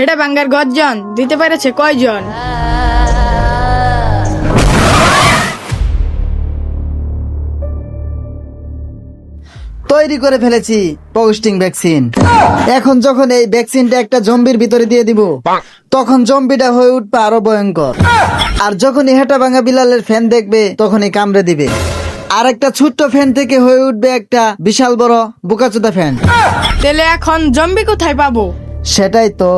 হেটা bunker গজন দিতে পেরেছে কয়জন? তৈরি করে ফেলেছি পোস্টিং ভ্যাকসিন এখন যখন এই ভ্যাকসিনটা একটা জম্বির ভিতরে দিয়ে দিব তখন জম্বিটা হয়ে উঠবে আরও ভয়ঙ্কর। আর যখন হেটা ভাঙা বিলালের ফ্যান দেখবে তখনই কামড়ে দিবে। আর একটা ছোট্ট ফ্যান থেকে হয়ে উঠবে একটা বিশাল বড় বোকাচোদা ফ্যান তাহলে এখন জম্বি কোথায় পাবো? সেটাই তো।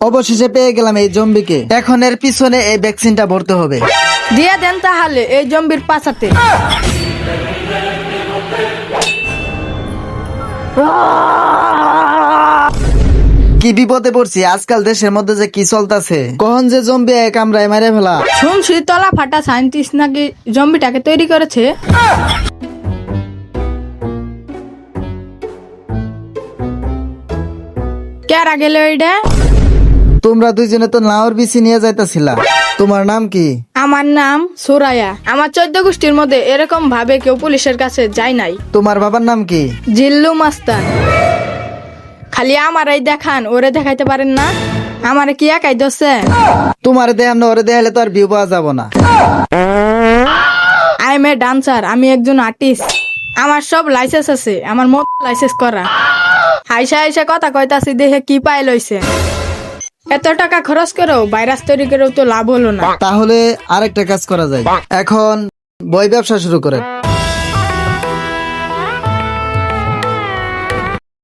অবশেষে পেয়ে গেলাম এই জম্বিকে। এখন এর পিছনে এই ভ্যাকসিনটা ভরতে হবে। দিয়ে দেন তাহলে এই জম্বির পাছাতে। কি বিপদে পড়ছি? আজকাল দেশের মধ্যে যে কি চলতেছে? কখন যে জম্বি এক আমরাই মারে ফেলা। শুনছি তলা ফাটা সায়েন্টিস্ট নাকি জম্বিটাকে তৈরি করেছে। কেরা গেল এইটা তোমরা দুইজনে তো নাওর বিচি নিয়ে যাইতাছিলা। তোমার নাম কি? আমার নাম সুরায়া আমার চোদ্দ গোষ্ঠীর মধ্যে এরকম ভাবে কেউ পুলিশের কাছে যায় নাই। তোমার বাবার নাম কি? জিল্লু মাস্তান। খালি আমারই দেখান ওরে দেখাইতে পারেন না? আমার কি একাই দোষে তোমার দেহাম না ওরে দেখালে তো আর ভিউ পাওয়া যাব না। আই এম এ ডান্সার আমি একজন আর্টিস্ট। আমার সব লাইসেন্স আছে আমার মত লাইসেন্স করা। হাইসা আইসা কথা কইতাছি, দেখে কি পাই লইছে। এত টাকা খরচ করো ভাইরাস তৈরি করেও তো লাভ হলো না। তাহলে আরেকটা কাজ করা যায়। এখন বই ব্যবসা শুরু করেন।